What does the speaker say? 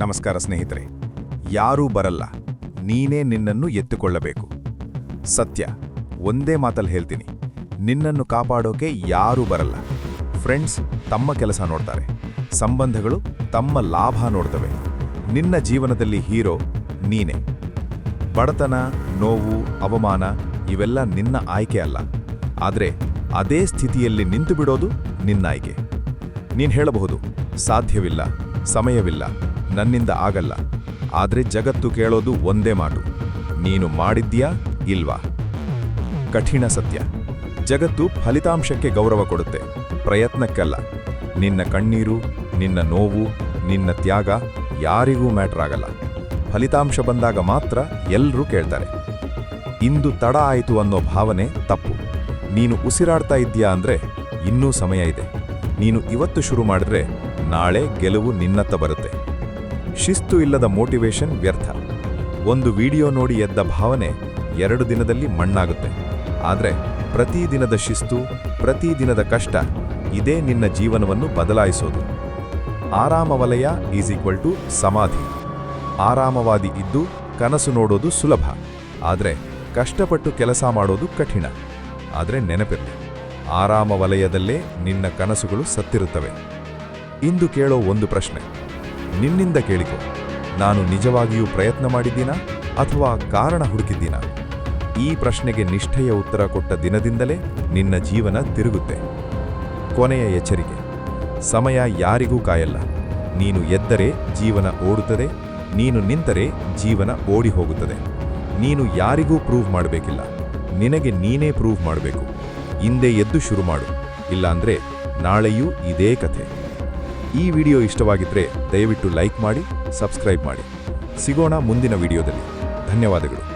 ನಮಸ್ಕಾರ ಸ್ನೇಹಿತರೆ, ಯಾರೂ ಬರಲ್ಲ, ನೀನೇ ನಿನ್ನನ್ನು ಎತ್ತುಕೊಳ್ಳಬೇಕು. ಸತ್ಯ, ಒಂದೇ ಮಾತಲ್ಲಿ ಹೇಳ್ತೀನಿ, ನಿನ್ನನ್ನು ಕಾಪಾಡೋಕೆ ಯಾರೂ ಬರಲ್ಲ. ಫ್ರೆಂಡ್ಸ್ ತಮ್ಮ ಕೆಲಸ ನೋಡ್ತಾರೆ, ಸಂಬಂಧಗಳು ತಮ್ಮ ಲಾಭ ನೋಡ್ತವೆ. ನಿನ್ನ ಜೀವನದಲ್ಲಿ ಹೀರೋ ನೀನೇ. ಬಡತನ, ನೋವು, ಅವಮಾನ ಇವೆಲ್ಲ ನಿನ್ನ ಆಯ್ಕೆ ಅಲ್ಲ. ಆದರೆ ಅದೇ ಸ್ಥಿತಿಯಲ್ಲಿ ನಿಂತು ಬಿಡೋದು ನಿನ್ನ ಆಯ್ಕೆ. ನೀನು ಹೇಳಬಹುದು, ಸಾಧ್ಯವಿಲ್ಲ, ಸಮಯವಿಲ್ಲ ನನ್ನಿಂದ ಆಗಲ್ಲ. ಆದರೆ ಜಗತ್ತು ಕೇಳೋದು ಒಂದೇ ಮಾತು. ನೀನು ಮಾಡಿದ್ಯಾ ಇಲ್ವಾ? ಕಠಿಣ ಸತ್ಯ. ಜಗತ್ತು ಫಲಿತಾಂಶಕ್ಕೆ ಗೌರವ ಕೊಡುತ್ತೆ. ಪ್ರಯತ್ನಕ್ಕಲ್ಲ. ನಿನ್ನ ಕಣ್ಣೀರು, ನಿನ್ನ ನೋವು, ನಿನ್ನ ತ್ಯಾಗ ಯಾರಿಗೂ ಮ್ಯಾಟರ್ ಆಗಲ್ಲ. ಫಲಿತಾಂಶ ಬಂದಾಗ ಮಾತ್ರ ಎಲ್ಲರೂ ಕೇಳ್ತಾರೆ. ಇಂದು ತಡ ಆಯಿತು ಅನ್ನೋ ಭಾವನೆ ತಪ್ಪು. ನೀನು ಉಸಿರಾಡ್ತಾ ಇದ್ದೀಯಾ ಅಂದ್ರೆ ಇನ್ನೂ ಸಮಯ ಇದೆ. ನೀನು ಇವತ್ತು ಶುರು ಮಾಡಿದ್ರೆ ನಾಳೆ ಗೆಲುವು ನಿನ್ನತ್ತ ಬರುತ್ತೆ. ಶಿಸ್ತು ಇಲ್ಲದ ಮೋಟಿವೇಶನ್ ವ್ಯರ್ಥ. ಒಂದು ವಿಡಿಯೋ ನೋಡಿ ಎದ್ದ ಭಾವನೆ ಎರಡು ದಿನದಲ್ಲಿ ಮಣ್ಣಾಗುತ್ತೆ. ಆದರೆ ಪ್ರತಿದಿನದ ಶಿಸ್ತು ಪ್ರತಿದಿನದ ಕಷ್ಟ ಇದೇ ನಿನ್ನ ಜೀವನವನ್ನು ಬದಲಾಯಿಸೋದು. ಆರಾಮ ವಲಯ ಈಸ್ ಈಕ್ವಲ್ ಟು ಸಮಾಧಿ. ಆರಾಮವಾದಿ ಇದ್ದು ಕನಸು ನೋಡೋದು ಸುಲಭ. ಆದರೆ ಕಷ್ಟಪಟ್ಟು ಕೆಲಸ ಮಾಡೋದು ಕಠಿಣ. ಆದರೆ ನೆನಪಿರಲಿ, ಆರಾಮ ವಲಯದಲ್ಲೇ ನಿನ್ನ ಕನಸುಗಳು ಸತ್ತಿರುತ್ತವೆ. ಇಂದು ಕೇಳೋ ಒಂದು ಪ್ರಶ್ನೆ. ನಿನ್ನಿಂದ ಕೇಳಿಕೊ. ನಾನು ನಿಜವಾಗಿಯೂ ಪ್ರಯತ್ನ ಮಾಡಿದ್ದೀನಾ ಅಥವಾ ಕಾರಣ ಹುಡುಕಿದ್ದೀನಾ? ಈ ಪ್ರಶ್ನೆಗೆ ನಿಷ್ಠೆಯ ಉತ್ತರ ಕೊಟ್ಟ ದಿನದಿಂದಲೇ ನಿನ್ನ ಜೀವನ ತಿರುಗುತ್ತೆ. ಕೊನೆಯ ಎಚ್ಚರಿಕೆ. ಸಮಯ ಯಾರಿಗೂ ಕಾಯಲ್ಲ. ನೀನು ಎದ್ದರೆ ಜೀವನ ಓಡುತ್ತದೆ, ನೀನು ನಿಂತರೆ ಜೀವನ ಓಡಿ ಹೋಗುತ್ತದೆ ನೀನು ಯಾರಿಗೂ ಪ್ರೂವ್ ಮಾಡಬೇಕಿಲ್ಲ. ನಿನಗೆ ನೀನೇ ಪ್ರೂವ್ ಮಾಡಬೇಕು. ಹಿಂದೆ ಎದ್ದು ಶುರು ಮಾಡು. ಇಲ್ಲಾಂದ್ರೆ ನಾಳೆಯೂ ಇದೇ ಕಥೆ. ಈ ವಿಡಿಯೋ ಇಷ್ಟವಾಗಿದ್ರೆ ದಯವಿಟ್ಟು ಲೈಕ್ ಮಾಡಿ ಸಬ್ಸ್ಕ್ರೈಬ್ ಮಾಡಿ. ಸಿಗೋಣ ಮುಂದಿನ ವಿಡಿಯೋದಲ್ಲಿ. ಧನ್ಯವಾದಗಳು.